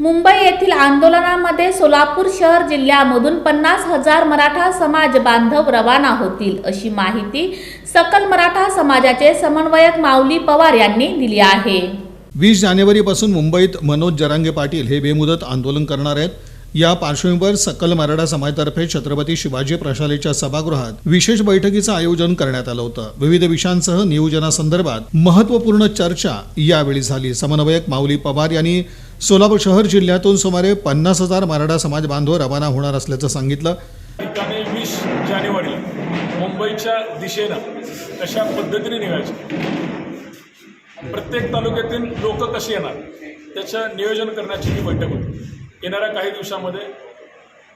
मुंबई येथील आंदोलनामध्ये सोलापूर शहर जिल्ह्यामधून पन्नास हजार मराठा समाज बांधव रवाना होतील अशी माहिती सकल मराठा समाजाचे समन्वयक माऊली पवार यांनी दिली आहे. वीस जानेवारीपासून मुंबईत मनोज जरांगे पाटील हे बेमुदत आंदोलन करणार आहेत. या पार्श्वभूमीवर सकल मराठा समाजातर्फे छत्रपती शिवाजी प्रशालेच्या सभागृहात विशेष बैठकीचं आयोजन करण्यात आलं होतं. विविध विषयांसह नियोजनासंदर्भात महत्त्वपूर्ण चर्चा यावेळी झाली. समन्वयक माऊली पवार यांनी सोलापूर शहर जिल्ह्यातून सुमारे पन्नास हजार मराठा समाज बांधव रवाना होणार असल्याचं सांगितलं. ठिकाणी वीस जानेवारीला मुंबईच्या दिशेनं कशा पद्धतीने निघायचं. प्रत्येक तालुक्यातील लोक कसे येणार त्याचं नियोजन करण्याची ही बैठक होती. येणाऱ्या काही दिवसामध्ये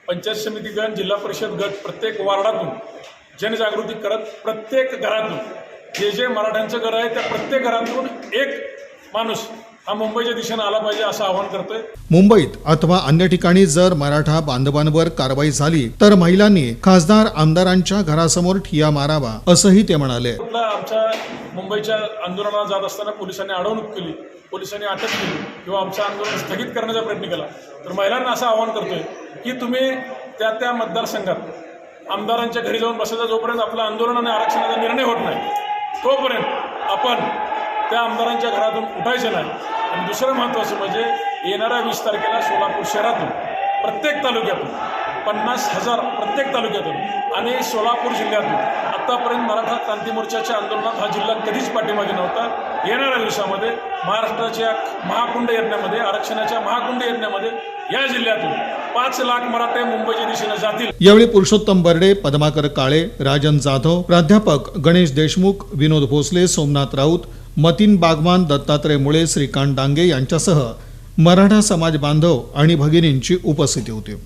पंचायत समिती गट जिल्हा परिषद गट प्रत्येक वार्डातून जनजागृती करत प्रत्येक घरातून जे जे मराठ्यांचं घर आहे त्या प्रत्येक घरातून एक माणूस हा मुंबईच्या दिशेनं आला पाहिजे असं आवाहन करतोय. मुंबईत अथवा अन्य ठिकाणी जर मराठा बांधवांवर कारवाई झाली तर महिलांनी खासदार आमदारांच्या घरासमोर ठिया मारावा असंही ते म्हणाले. आमच्या मुंबईच्या आंदोलनाला जात असताना पोलिसांनी अडवणूक केली पोलिसांनी अटक केली किंवा आमचं आंदोलन स्थगित करण्याचा प्रयत्न केला तर महिलांना असं आवाहन करतोय की तुम्ही त्या त्या मतदारसंघात आमदारांच्या घरी जाऊन बसायचा जोपर्यंत आपलं आंदोलन आणि आरक्षणाचा निर्णय होत नाही तोपर्यंत आपण त्या आमदारांच्या घरातून उठायचं नाही. आणि दुसरं महत्त्वाचं म्हणजे येणाऱ्या वीस तारखेला सोलापूर शहरातून प्रत्येक तालुक्यातून पन्नास हजार प्रत्येक तालुक्यातून आणि सोलापूर जिल्ह्यातून. आत्तापर्यंत मराठा क्रांती मोर्चाच्या आंदोलनात हा जिल्हा कधीच पाठीमागे नव्हता. येणाऱ्या दिवसामध्ये महाराष्ट्राच्या महाकुंड यज्ञामध्ये आरक्षणाच्या महाकुंड यज्ञामध्ये या जिल्ह्यातून पाच लाख मराठे मुंबईच्या दिशेने जातील. यावेळी पुरुषोत्तम बर्डे पद्माकर काळे राजन जाधव प्राध्यापक गणेश देशमुख विनोद भोसले सोमनाथ राऊत मतीन बागवान दत्तात्रय मुळे श्रीकांत डांगे यांच्यासह मराठा समाज बांधव आणि भगिनींची उपस्थिती होती.